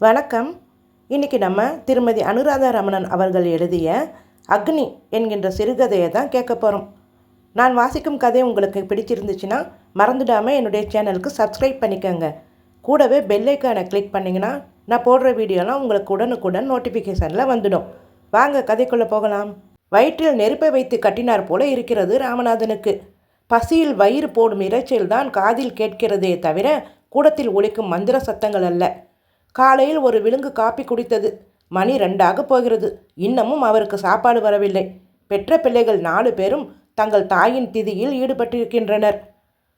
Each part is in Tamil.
வணக்கம். இன்னைக்கு நம்ம திருமதி அனுராதா ரமணன் அவர்கள் எழுதிய அக்னி என்கின்ற சிறுகதையை தான் கேட்க போகிறோம் நான் வாசிக்கும் கதை உங்களுக்கு பிடிச்சிருந்துச்சுன்னா மறந்துடாமல் என்னுடைய சேனலுக்கு சப்ஸ்கிரைப் பண்ணிக்கோங்க. கூடவே பெல்லைக்கானை கிளிக் பண்ணிங்கன்னா நான் போடுற வீடியோலாம் உங்களுக்கு உடனுக்குடன் நோட்டிஃபிகேஷனில் வந்துடும். வாங்க கதைக்குள்ளே போகலாம். வயிற்றில் நெருப்பை வைத்து கட்டினார் போல இருக்கிறது ராமநாதனுக்கு. பசியில் வயிறு போடும் இறைச்சல் தான் காதில் கேட்கிறதே தவிர கூடத்தில் ஒழிக்கும் மந்திர சத்தங்கள் அல்ல. காலையில் ஒரு விழுங்கு காப்பி குடித்தது. மணி ரெண்டாக போகிறது. இன்னமும் அவருக்கு சாப்பாடு வரவில்லை. பெற்ற பிள்ளைகள் நாலு பேரும் தங்கள் தாயின் திதியில் ஈடுபட்டிருக்கின்றனர்.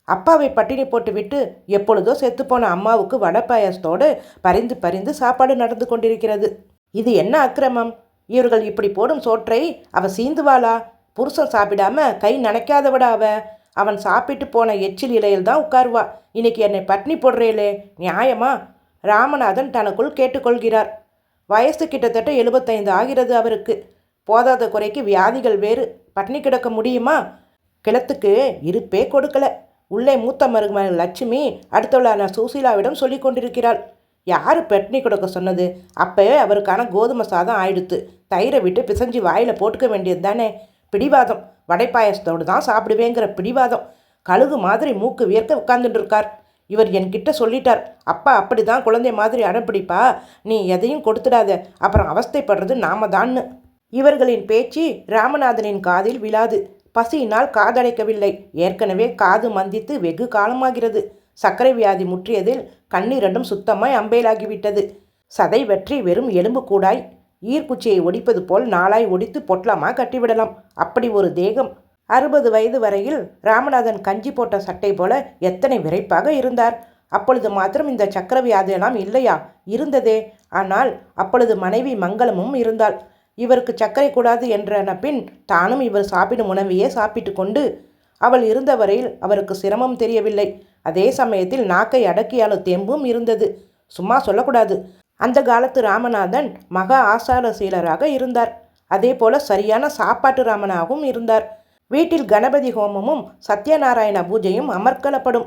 அப்பாவை பட்டினி போட்டுவிட்டு எப்பொழுதோ செத்துப்போன அம்மாவுக்கு வடை பாயசத்தோடு பறிந்து பறிந்து சாப்பாடு நடந்து கொண்டிருக்கிறது. இது என்ன அக்கிரமம்? இவர்கள் இப்படி போடும் சோற்றை அவ சீந்துவாளா? புருஷன் சாப்பிடாம கை நனைக்காதவிட அவ? அவன் சாப்பிட்டு போன எச்சில் இலையில் தான் உட்காருவா. இன்னைக்கு என்னை பட்னி போடுறேலே நியாயமா? ராமநாதன் தனக்குள் கேட்டுக்கொள்கிறார். வயசு கிட்டத்தட்ட எழுபத்தைந்து ஆகிறது அவருக்கு. போதாத குறைக்கு வியாதிகள் வேறு. பட்னி கிடக்க முடியுமா? கிளத்துக்கு இருப்பே கொடுக்கல. உள்ளே மூத்த மருமகள் லட்சுமி அடுத்தவளான சுசீலாவிடம் சொல்லி கொண்டிருக்கிறாள். யார் பட்னி கொடுக்க சொன்னது? அப்போவே அவருக்கான கோதுமை சாதம் ஆயிடுத்து. தயிரை விட்டு பிசைஞ்சு வாயில் போட்டுக்க வேண்டியது தானே? பிடிவாதம். வடைப்பாயசத்தோடு தான் சாப்பிடுவேங்கிற பிடிவாதம். கழுகு மாதிரி மூக்கு வியர்க்க உட்கார்ந்துட்டு இருக்கார். இவர் என்கிட்ட சொல்லிட்டார். அப்பா அப்படி தான் குழந்தை மாதிரி அனுப்பிடிப்பா நீ எதையும் கொடுத்துடாத. அப்புறம் அவஸ்தைப்படுறது நாம தான்னு இவர்களின் பேச்சு ராமநாதனின் காதில் விழாது. பசியினால் காதடைக்கவில்லை. ஏற்கனவே காது மந்தித்து வெகு காலமாகிறது. சர்க்கரை வியாதி முற்றியதில் கண்ணீரண்டும் சுத்தமாய் அம்பேலாகிவிட்டது. சதை வெற்றி வெறும் எலும்பு கூடாய். ஈர்க்குச்சியை ஒடிப்பது போல் நாளாய் ஒடித்து பொட்லமாக கட்டிவிடலாம். அப்படி ஒரு தேகம் அறுபது வயது வரையில் ராமநாதன் கஞ்சி போட்ட சட்டை போல எத்தனை விரைப்பாக இருந்தார்? அப்பொழுது மாத்திரம் இந்த சக்கரவியாதியெல்லாம் இல்லையா? இருந்ததே. ஆனால் அப்பொழுது மனைவி மங்களமும் இருந்தாள். இவருக்கு சர்க்கரை கூடாது என்ற பின் தானும் இவர் சாப்பிடும் உணவையே சாப்பிட்டு கொண்டு அவள் இருந்த வரையில் அவருக்கு சிரமம் தெரியவில்லை. அதே சமயத்தில் நாக்கை அடக்கியாலும் தெம்பும் இருந்தது. சும்மா சொல்லக்கூடாது. அந்த காலத்து ராமநாதன் மகா ஆசாரசீலராக இருந்தார். அதே போல சரியான சாப்பாட்டு ராமனாகவும் இருந்தார். வீட்டில் கணபதி ஹோமமும் சத்யநாராயண பூஜையும் அமர்க்கலப்படும்.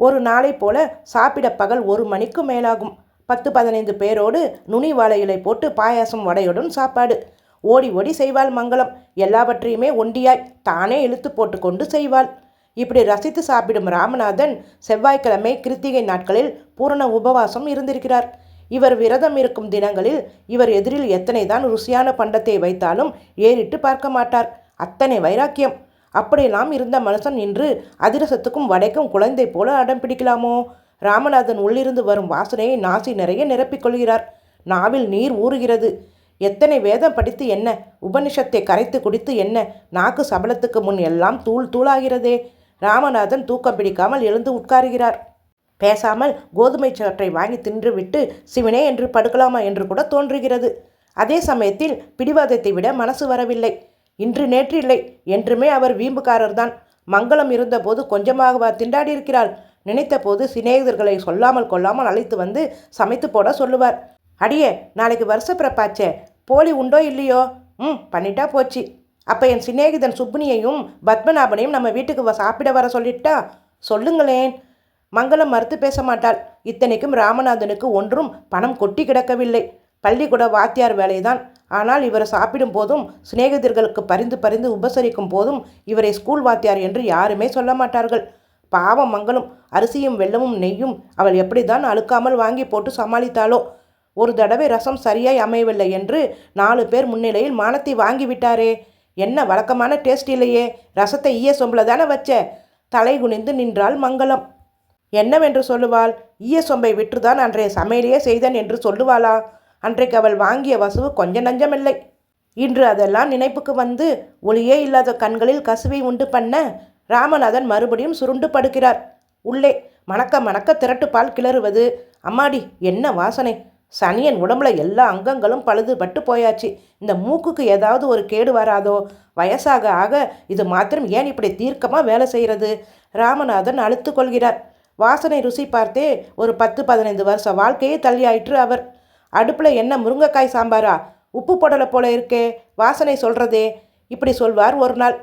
ஒரு நாளை போல சாப்பிட பகல் ஒரு மணிக்கு மேலாகும். பத்து பதினைந்து பேரோடு நுனி வாழையிலை போட்டு பாயாசம் வடையுடன் சாப்பாடு. ஓடி ஓடி செய்வாள் மங்களம். எல்லாவற்றையுமே ஒண்டியாய் தானே இழுத்து போட்டுக்கொண்டு செய்வாள். இப்படி ரசித்து சாப்பிடும் ராமநாதன் செவ்வாய்க்கிழமை கிருத்திகை நாட்களில் பூரண உபவாசம் இருந்திருக்கிறார். இவர் விரதம் இருக்கும் தினங்களில் இவர் எதிரில் எத்தனை தான் ருசியான பண்டத்தை வைத்தாலும் ஏறிட்டு பார்க்க மாட்டார். அத்தனை வைராக்கியம். அப்படியெல்லாம் இருந்த மனுஷன் இன்று அதிரசத்துக்கும் வடைக்கும் குழந்தை போல அடம் பிடிக்கலாமோ? ராமநாதன் உள்ளிருந்து வரும் வாசனையை நாசி நிறைய நிரப்பிக்கொள்கிறார் நாவில் நீர் ஊறுகிறது. எத்தனை வேதம் படித்து என்ன? உபனிஷத்தை கரைத்து குடித்து என்ன? நாக்கு சபலத்துக்கு முன் எல்லாம் தூள் தூளாகிறதே. ராமநாதன் தூக்கம் பிடிக்காமல் எழுந்து உட்காருகிறார். பேசாமல் கோதுமை சற்றை வாங்கி தின்றுவிட்டு சிவனே என்று படுக்கலாமா? என்று கூட தோன்றுகிறது. அதே சமயத்தில் பிடிவாதத்தை விட மனசு வரவில்லை. இன்று நேற்று இல்லை என்றுமே அவர் வீம்புக்காரர்தான். மங்களம் இருந்தபோது கொஞ்சமாகவா திண்டாடி இருக்கிறாள் நினைத்தபோது சிநேகிதர்களை சொல்லாமல் கொள்ளாமல் அழைத்து வந்து சமைத்து போட சொல்லுவார். அடியே நாளைக்கு வருஷ பிறப்பாச்சே. போலி உண்டோ இல்லையோ? ம் பண்ணிட்டா போச்சு. அப்போ என் சிநேகிதன் சுப்னியையும் பத்மநாபனையும் நம்ம வீட்டுக்கு சாப்பிட வர சொல்லிட்டா? சொல்லுங்களேன். மங்களம் மறுத்து பேச மாட்டாள். இத்தனைக்கும் ராமநாதனுக்கு ஒன்றும் பணம் கொட்டி கிடக்கவில்லை. பள்ளிக்கூட வாத்தியார் வேலைதான். ஆனால் இவர் சாப்பிடும் போதும் சிநேகிதர்களுக்கு பரிந்து பரிந்து உபசரிக்கும் போதும் இவரை ஸ்கூல் வாத்தியார் என்று யாருமே சொல்ல மாட்டார்கள். பாவம் மங்களும் அரிசியும் வெள்ளமும் நெய்யும் அவள் எப்படிதான் அழுக்காமல் வாங்கி போட்டு சமாளித்தாளோ? ஒரு தடவை ரசம் சரியாய் அமையவில்லை என்று நாலு பேர் முன்னிலையில் மானத்தை வாங்கி விட்டாரே. என்ன வழக்கமான டேஸ்ட் இல்லையே. ரசத்தை ஈய சொம்பில் தானே வச்ச? தலை குனிந்து நின்றாள் மங்களம். என்னவென்று சொல்லுவாள்? ஈய சொம்பை விற்றுதான் அன்றைய சமையலையே செய்தேன் என்று சொல்லுவாளா? அன்றைக்கு அவள் வாங்கிய வசுவு கொஞ்ச நஞ்சமில்லை. இன்று அதெல்லாம் நினைப்புக்கு வந்து ஒளியே இல்லாத கண்களில் கசுவை உண்டு பண்ண ராமநாதன் மறுபடியும் சுருண்டு படுக்கிறார். உள்ளே மணக்க மணக்க திரட்டு பால் கிளறுவது. அம்மாடி என்ன வாசனை. சனியன் உடம்புல எல்லா அங்கங்களும் பழுதுபட்டு போயாச்சு. இந்த மூக்குக்கு ஏதாவது ஒரு கேடு வராதோ? வயசாக ஆக இது மாத்திரம் ஏன் இப்படி தீர்க்கமாக வேலை செய்கிறது ராமநாதன் அழுத்து கொள்கிறார். வாசனை ருசி பார்த்தே ஒரு பத்து பதினைந்து வருஷ வாழ்க்கையே தள்ளியாயிற்று அவர். அடுப்பில் என்ன முருங்கைக்காய் சாம்பாரா? உப்பு போடலை போல இருக்கே. வாசனை சொல்கிறதே இப்படி சொல்வார் ஒரு நாள்.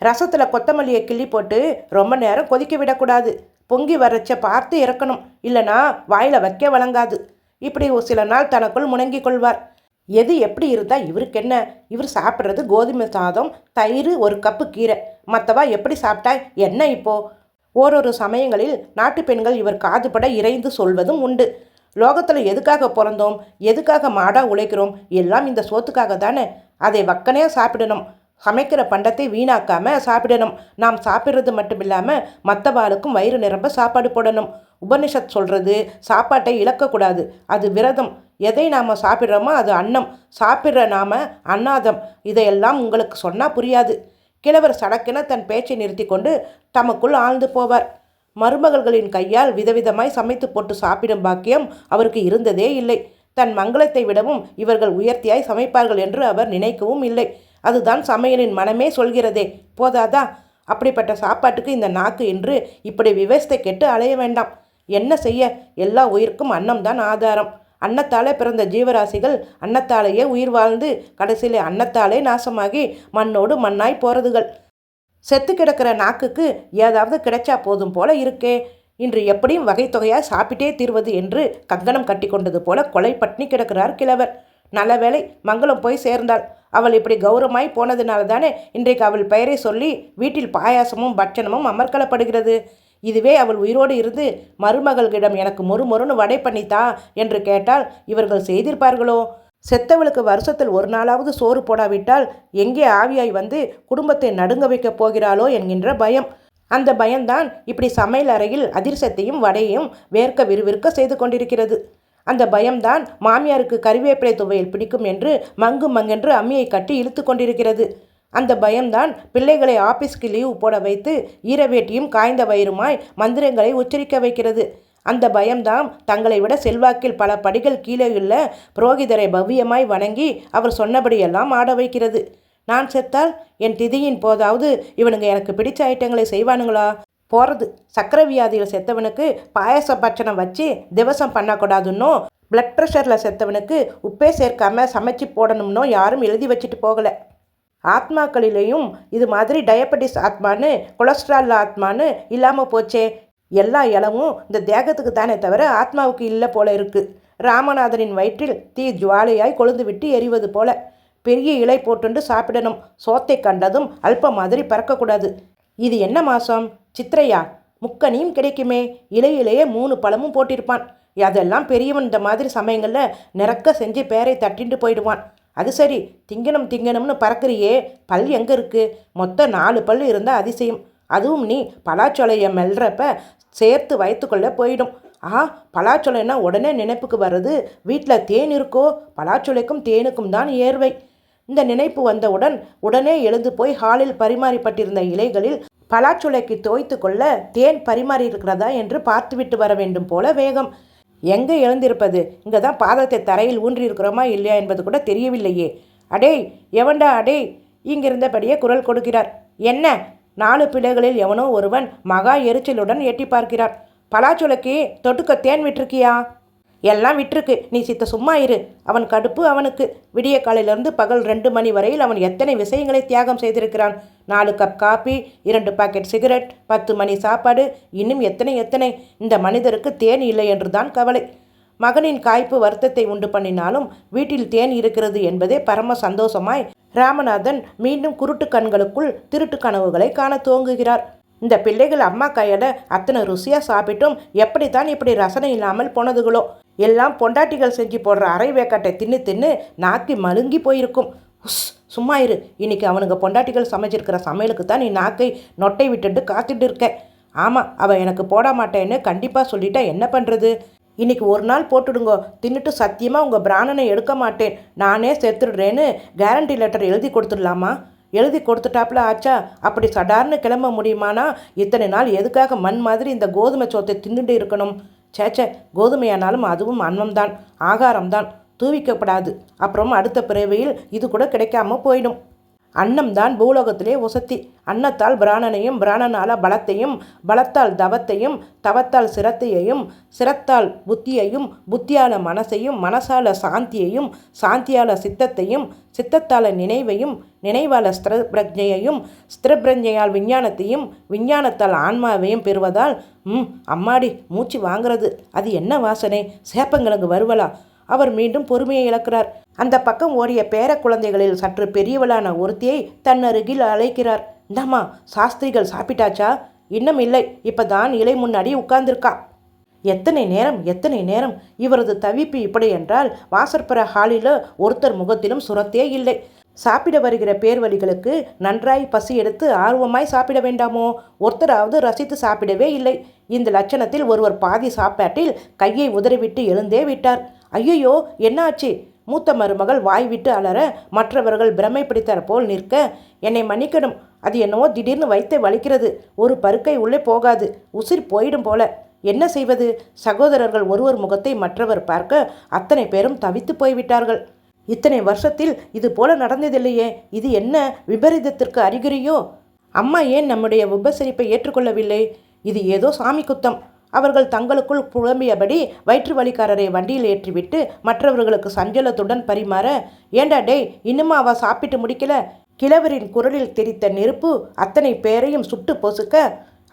ரசத்தில் கொத்தமல்லியை கிள்ளி போட்டு ரொம்ப நேரம் கொதிக்க விடக்கூடாது. பொங்கி வரச்ச பார்த்து இறக்கணும். இல்லைனா வாயில் வைக்க வழங்காது. இப்படி ஒரு சில நாள் தனக்குள் முணங்கிக் கொள்வார். எது எப்படி இருந்தால் இவருக்கு என்ன? இவர் சாப்பிட்றது கோதுமை சாதம் தயிர் ஒரு கப்பு கீரை. மற்றவா எப்படி சாப்பிட்டா என்ன இப்போது ஓரொரு சமயங்களில் நாட்டு பெண்கள் இவர் காதுபட இறைந்து சொல்வதும் உண்டு. லோகத்தில் எதுக்காக பிறந்தோம் எதுக்காக மாடாக உழைக்கிறோம் எல்லாம் இந்த சோத்துக்காக தானே? அதை வக்கனையாக சாப்பிடணும். சமைக்கிற பண்டத்தை வீணாக்காமல் சாப்பிடணும். நாம் சாப்பிட்றது மட்டும் இல்லாமல் மற்றவாளுக்கும் வயிறு நிரம்ப சாப்பாடு போடணும். உபனிஷத் சொல்கிறது சாப்பாட்டை இழக்கக்கூடாது. அது விரதம். எதை நாம் சாப்பிட்றோமோ அது அன்னம். சாப்பிட்ற நாம அன்னாதம். இதையெல்லாம் உங்களுக்கு சொன்னால் புரியாது. கிழவர் சடக்கென தன் பேச்சை நிறுத்தி கொண்டு தமக்குள் ஆழ்ந்து போவார். மருமகள்களின் கையால் விதவிதமாய் சமைத்து போட்டு சாப்பிடும் பாக்கியம் அவருக்கு இருந்ததே இல்லை. தன் மங்களத்தை விடவும் இவர்கள் உயர்த்தியாய் சமைப்பார்கள் என்று அவர் நினைக்கவும் இல்லை. அதுதான் சமையலின் மனமே சொல்கிறதே. போதாதா? அப்படிப்பட்ட சாப்பாட்டுக்கு இந்த நாக்கு என்று இப்படி விவஸ்தை கெட்டு அலைய வேண்டாம். என்ன செய்ய? எல்லா உயிருக்கும் அன்னம்தான் ஆதாரம். அன்னத்தாலே பிறந்த ஜீவராசிகள் அன்னத்தாலேயே உயிர் வாழ்ந்து கடைசியிலே அன்னத்தாலே நாசமாகி மண்ணோடு மண்ணாய் போகிறதுகள் செத்து கிடக்கிற நாக்குக்கு ஏதாவது கிடைச்சா போதும் போல இருக்கே. இன்று எப்படியும் வகை தொகையாக சாப்பிட்டே தீர்வது என்று கங்கணம் கட்டி கொண்டது போல கொலை பட்னி கிடக்கிறார் கிழவர். நல்ல வேளை மங்களம் போய் சேர்ந்தாள். அவள் இப்படி கௌரவமாய் போனதுனால தானே இன்றைக்கு அவள் பெயரை சொல்லி வீட்டில் பாயாசமும் பட்சணமும் அமர்க்கலப்படுகிறது. இதுவே அவள் உயிரோடு இருந்து மருமகளிடம் எனக்கு மொறு மொறுன்னு வடை பண்ணித்தா என்று கேட்டால் இவர்கள் செய்திருப்பார்களோ? செத்தவளுக்கு வருஷத்தில் ஒரு நாளாவது சோறு போடாவிட்டால் எங்கே ஆவியாய் வந்து குடும்பத்தை நடுங்க வைக்கப் போகிறாளோ என்கின்ற பயம். அந்த பயம்தான் இப்படி சமையல் அறையில் அதிர்சத்தையும் வடையையும் வேர்க்க விறுவிறுக்க செய்து கொண்டிருக்கிறது. அந்த பயம்தான் மாமியாருக்கு கருவேப்பிலை துவையில் பிடிக்கும் என்று மங்கு மங்கென்று அம்மியை கட்டி இழுத்து கொண்டிருக்கிறது. அந்த பயம்தான் பிள்ளைகளை ஆபீஸ்க்கு லீவு போட வைத்து ஈரவேட்டியும் காய்ந்த வயிறுமாய் மந்திரங்களை உச்சரிக்க வைக்கிறது. அந்த பயம்தான் தங்களை விட செல்வாக்கில் பல படிகள் கீழே உள்ள புரோகிதரை பவ்யமாய் வணங்கி அவர் சொன்னபடியெல்லாம் ஆட வைக்கிறது. நான் செத்தால் என் திதியின் போதாவது இவனுங்க எனக்கு பிடிச்ச ஐட்டங்களை செய்வானுங்களா? போகிறது சக்கரை வியாதியில் செத்தவனுக்கு பாயச பட்சணம் வச்சு திவசம் பண்ணக்கூடாதுன்னோ பிளட் ப்ரெஷரில் செத்தவனுக்கு உப்பே சேர்க்காமல் சமைச்சு போடணும்னோ யாரும் எழுதி வச்சுட்டு போகலை. ஆத்மாக்களிலேயும் இது மாதிரி டயபெட்டிஸ் ஆத்மானு கொலஸ்ட்ரால் ஆத்மானு இல்லாமல் போச்சே. எல்லா இலவும் இந்த தேகத்துக்கு தானே தவிர ஆத்மாவுக்கு இல்லை போல இருக்குது ராமநாதனின் வயிற்றில் தீ ஜுவாலையாய் கொழுந்து விட்டு எரிவது போல. பெரிய இலை போட்டுண்டு சாப்பிடணும். சோத்தை கண்டதும் அல்ப மாதிரி பறக்கக்கூடாது. இது என்ன மாதம் சித்திரையா? முக்கனியும் கிடைக்குமே. இலையிலேயே மூணு பழமும் போட்டிருப்பான். அதெல்லாம் பெரியவன் இந்த மாதிரி சமயங்களில் நிறக்க செஞ்சு பேரை தட்டிட்டு போயிடுவான். அது சரி திங்கணும் திங்கணும்னு பறக்கிறியே. பல் எங்கே இருக்குது மொத்தம் நாலு பல் இருந்தால் அதிசயம். அதுவும் நீ பலாச்சொலையை மெல்றப்ப சேர்த்து வயிற்றுக்குள்ளே போயிடும். ஆ பலாச்சொலைன்னா உடனே நினைப்புக்கு வர்றது. வீட்டில் தேன் இருக்கோ? பலாச்சொலைக்கும் தேனுக்கும் தான் ஏர்வை. இந்த நினைப்பு வந்தவுடன் உடனே எழுந்து போய் ஹாலில் பரிமாறிப்பட்டிருந்த இலைகளில் பலாச்சுளைக்கு தோய்த்து கொள்ள தேன் பரிமாறி இருக்கிறதா என்று பார்த்துவிட்டு வர வேண்டும் போல வேகம். எங்கே எழுந்திருப்பது? இங்கே தான் பாதத்தை தரையில் ஊன்றியிருக்கிறோமா இல்லையா என்பது கூட தெரியவில்லையே. அடே எவன்டா அடே இங்கிருந்தபடியே குரல் கொடுக்கிறார். என்ன? நாலு பிள்ளைகளில் எவனோ ஒருவன் மகா எரிச்சலுடன் எட்டி பார்க்கிறார். பலாச்சுளைக்கு தொட்டுக்க தேன் விட்டுருக்கியா? எல்லாம் விட்டுருக்கு. நீ சித்த சும்மா இரு. அவன் கடுப்பு அவனுக்கு. விடிய காலையிலிருந்து பகல் ரெண்டு மணி வரையில் அவன் எத்தனை விஷயங்களை தியாகம் செய்திருக்கிறான்? நாலு கப் காப்பி இரண்டு பாக்கெட் சிகரெட் பத்து மணி சாப்பாடு இன்னும் எத்தனை எத்தனை? இந்த மனிதருக்கு தேன் இல்லை என்று தான் கவலை. மகனின் காய்ப்பு வருத்தத்தை உண்டு பண்ணினாலும் வீட்டில் தேன் இருக்கிறது என்பதே பரம சந்தோஷமாய் ராமநாதன் மீண்டும் குருட்டு கண்களுக்குள் திருட்டு கனவுகளை காண துவங்குகிறார். இந்த பிள்ளைகள் அம்மா கையால் அத்தனை ருசியாக சாப்பிட்டும் எப்படித்தான் இப்படி ரசனை இல்லாமல் போனதுகளோ? எல்லாம் பொண்டாட்டிகள் செஞ்சு போடுற அரை வேக்காட்டை தின்னு தின்னு நாக்கி மழுங்கி போயிருக்கும். உஸ் சும்மா இரு. இன்னைக்கு அவனுங்க பொண்டாட்டிகள் சமைச்சிருக்கிற சமையலுக்கு தான் நீ நாக்கை நொட்டை விட்டுட்டு காத்துட்டு இருக்க. ஆமாம் அவள் எனக்கு போட மாட்டேன்னு கண்டிப்பாக சொல்லிட்டா என்ன பண்ணுறது இன்னைக்கு ஒரு நாள் போட்டுடுங்க. தின்னுட்டு சத்தியமாக உங்கள் பிராணனை எடுக்க மாட்டேன். நானே செத்துடுறேன்னு கேரண்டி லெட்டர் எழுதி கொடுத்துடலாமா? எழுதி கொடுத்துட்டாப்புல ஆச்சா? அப்படி சடார்னு கிளம்ப முடியுமானா? இத்தனை நாள் எதுக்காக மண் மாதிரி இந்த கோதுமை சோத்தை தின்னுட்டு இருக்கணும்? சேச்சே கோதுமையானாலும் அதுவும் அன்னம்தான் ஆகாரம்தான் தூவிக்கப்படாது. அப்புறம் அடுத்த பிறவையில் இது கூட கிடைக்காம போயிடும். அன்னம்தான் பூலோகத்திலே உசத்தி. அன்னத்தால் பிராணனையும் பிராணனால பலத்தையும் பலத்தால் தவத்தையும் தவத்தால் சிரத்தையையும் சிரத்தால் புத்தியையும் புத்தியால மனசையும் மனசால சாந்தியையும் சாந்தியால சித்தத்தையும் சித்தத்தால நினைவையும் நினைவால ஸ்திர பிரஜையையும் ஸ்திர பிரஜையால் விஞ்ஞானத்தையும் விஞ்ஞானத்தால் ஆன்மாவையும் பெறுவதால் ம் அம்மாடி மூச்சு வாங்குறது. அது என்ன வாசனை? சேப்பங்களுக்கு வருவலா? அவர் மீண்டும் பொறுமையை இழக்கிறார். அந்த பக்கம் ஓடிய பேர குழந்தைகளில் சற்று பெரியவளான ஒருத்தியை தன் அருகில் அழைக்கிறார். இந்தாம்மா சாஸ்திரிகள் சாப்பிட்டாச்சா? இன்னும் இல்லை இப்போ தான் இலை முன்னாடி உட்கார்ந்திருக்கா. எத்தனை நேரம் எத்தனை நேரம்? இவரது தவிப்பு இப்படி என்றால் வாசற்புற ஹாலில் ஒருத்தர் முகத்திலும் சுரத்தே இல்லை. சாப்பிட வருகிற பேர்வழிகளுக்கு நன்றாய் பசி எடுத்து ஆர்வமாய் சாப்பிட வேண்டாமோ? ஒருத்தராவது ரசித்து சாப்பிடவே இல்லை. இந்த லட்சணத்தில் ஒருவர் பாதி சாப்பாட்டில் கையை உதறிவிட்டு எழுந்தே விட்டார். ஐயையோ என்னாச்சு? மூத்த மருமகள் வாய் விட்டு அலற மற்றவர்கள் பிரமை பிடித்தார் போல் நிற்க என்னை மன்னிக்கணும். அது என்னவோ திடீர்னு வைத்தை வலிக்கிறது. ஒரு பருக்கை உள்ளே போகாது. உசிர் போயிடும் போல. என்ன செய்வது? சகோதரர்கள் ஒருவர் முகத்தை மற்றவர் பார்க்க அத்தனை பேரும் தவித்து போய்விட்டார்கள். இத்தனை வருஷத்தில் இது போல நடந்ததில்லையே. இது என்ன விபரீதத்திற்கு அறிகுறியோ? அம்மா ஏன் நம்முடைய உபசரிப்பை ஏற்றுக்கொள்ளவில்லை? இது ஏதோ சாமி குத்தம். அவர்கள் தங்களுக்குள் புலம்பியபடி வயிற்று வலிக்காரரை வண்டியில் ஏற்றிவிட்டு மற்றவர்களுக்கு சஞ்சலத்துடன் பரிமாற ஏண்டா டேய் இன்னுமா அவ சாப்பிட்டு முடிக்கல? கிழவரின் குரலில் தெரித்த நெருப்பு அத்தனை பேரையும் சுட்டு பொசுக்க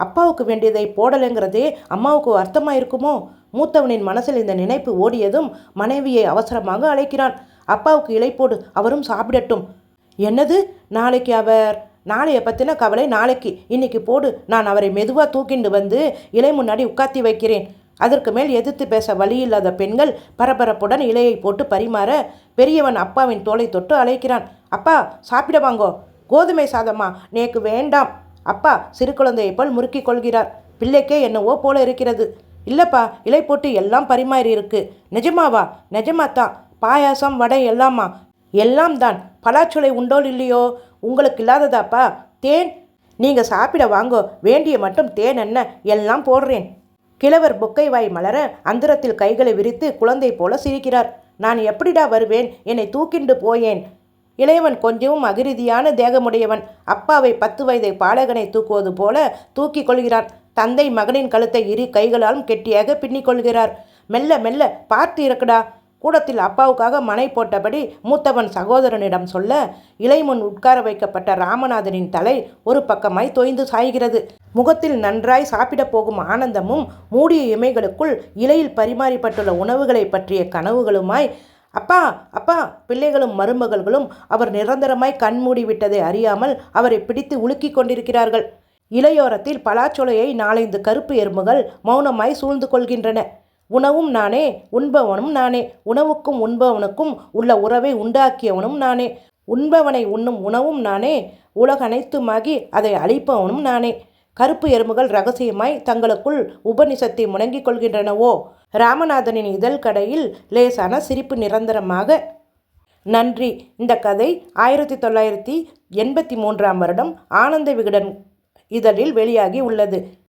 அப்பாவுக்கு வேண்டியதை போடலைங்கிறதே அம்மாவுக்கு அர்த்தமாக இருக்குமோ மூத்தவனின் மனசில் இந்த நினைப்பு ஓடியதும் மனைவியை அவசரமாக அழைக்கிறான். அப்பாவுக்கு இலை போடு அவரும் சாப்பிடட்டும். என்னது? நாளைக்கு அவர் நாளைய பற்றின கவலை நாளைக்கு. இன்னைக்கு போடு நான் அவரை மெதுவாக தூக்கிண்டு வந்து இலை முன்னாடி உட்காத்தி வைக்கிறேன். அதற்கு மேல் எதிர்த்து பேச வழியில்லாத பெண்கள் பரபரப்புடன் இலையை போட்டு பரிமாற பெரியவன் அப்பாவின் தோலை தொட்டு அழைக்கிறான். அப்பா சாப்பிட வாங்கோ. கோதுமை சாதமா நேக்கு வேண்டாம். அப்பா சிறு குழந்தையை போல் முறுக்கிக் கொள்கிறார். பிள்ளைக்கே என்னவோ போல இருக்கிறது. இல்லைப்பா இலை போட்டு எல்லாம் பரிமாறி இருக்கு நிஜமாவா? நிஜமாத்தான் பாயாசம் வடை எல்லாமா எல்லாம் தான். பலாச்சுளை உண்டோல் இல்லையோ? உங்களுக்கு இல்லாததாப்பா. தேன். நீங்கள் சாப்பிட வாங்கோ. வேண்டிய மட்டும் தேன் என்ன எல்லாம் போடுறேன். கிழவர் பொக்கை வாய் மலர அந்தரத்தில் கைகளை விரித்து குழந்தை போல சிரிக்கிறார். நான் எப்படிடா வருவேன்? என்னை தூக்கிண்டு போயேன். இளையவன் கொஞ்சமும் அகிருதியான தேகமுடையவன். அப்பாவை பத்து வயதை பாலகனை தூக்குவது போல தூக்கிக் கொள்கிறான். தந்தை மகனின் கழுத்தை இரு கைகளாலும் கெட்டியாக பின்னிக் கொள்கிறார். மெல்ல மெல்ல பார்த்து இருக்குடா கூடத்தில் அப்பாவுக்காக மனை போட்டபடி மூத்தவன் சகோதரனிடம் சொல்ல இலைமுன் உட்கார வைக்கப்பட்ட ராமநாதனின் தலை ஒரு பக்கமாய் தொய்ந்து சாய்கிறது. முகத்தில் நன்றாய் சாப்பிடப் போகும் ஆனந்தமும் மூடிய இமைகளுக்குள் இலையில் பரிமாறிப்பட்டுள்ள உணவுகளை பற்றிய கனவுகளுமாய் அப்பா அப்பா பிள்ளைகளும் மருமகள்களும் அவர் நிரந்தரமாய் கண்மூடிவிட்டதை அறியாமல் அவரை பிடித்து உலுக்கிக் கொண்டிருக்கிறார்கள். இலையோரத்தில் பலாச்சோலையை நாலைந்து கருப்பு எறும்புகள் மௌனமாய் சூழ்ந்து கொள்கின்றன. உணவும் நானே உண்பவனும் நானே. உணவுக்கும் உண்பவனுக்கும் உள்ள உறவை உண்டாக்கியவனும் நானே. உண்பவனை உண்ணும் உணவும் நானே. உலகனைத்துமாகி அதை அழிப்பவனும் நானே. கருப்பு எறும்புகள் ரகசியமாய் தங்களுக்குள் உபநிஷத்தை முணங்கிக் கொள்கின்றனவோ? ராமநாதனின் இதழ் கடையில் லேசான சிரிப்பு நிரந்தரமாக நன்றி. இந்த கதை ஆயிரத்தி தொள்ளாயிரத்தி எண்பத்தி மூன்றாம் வருடம் ஆனந்த விகடன் இதழில் வெளியாகி உள்ளது.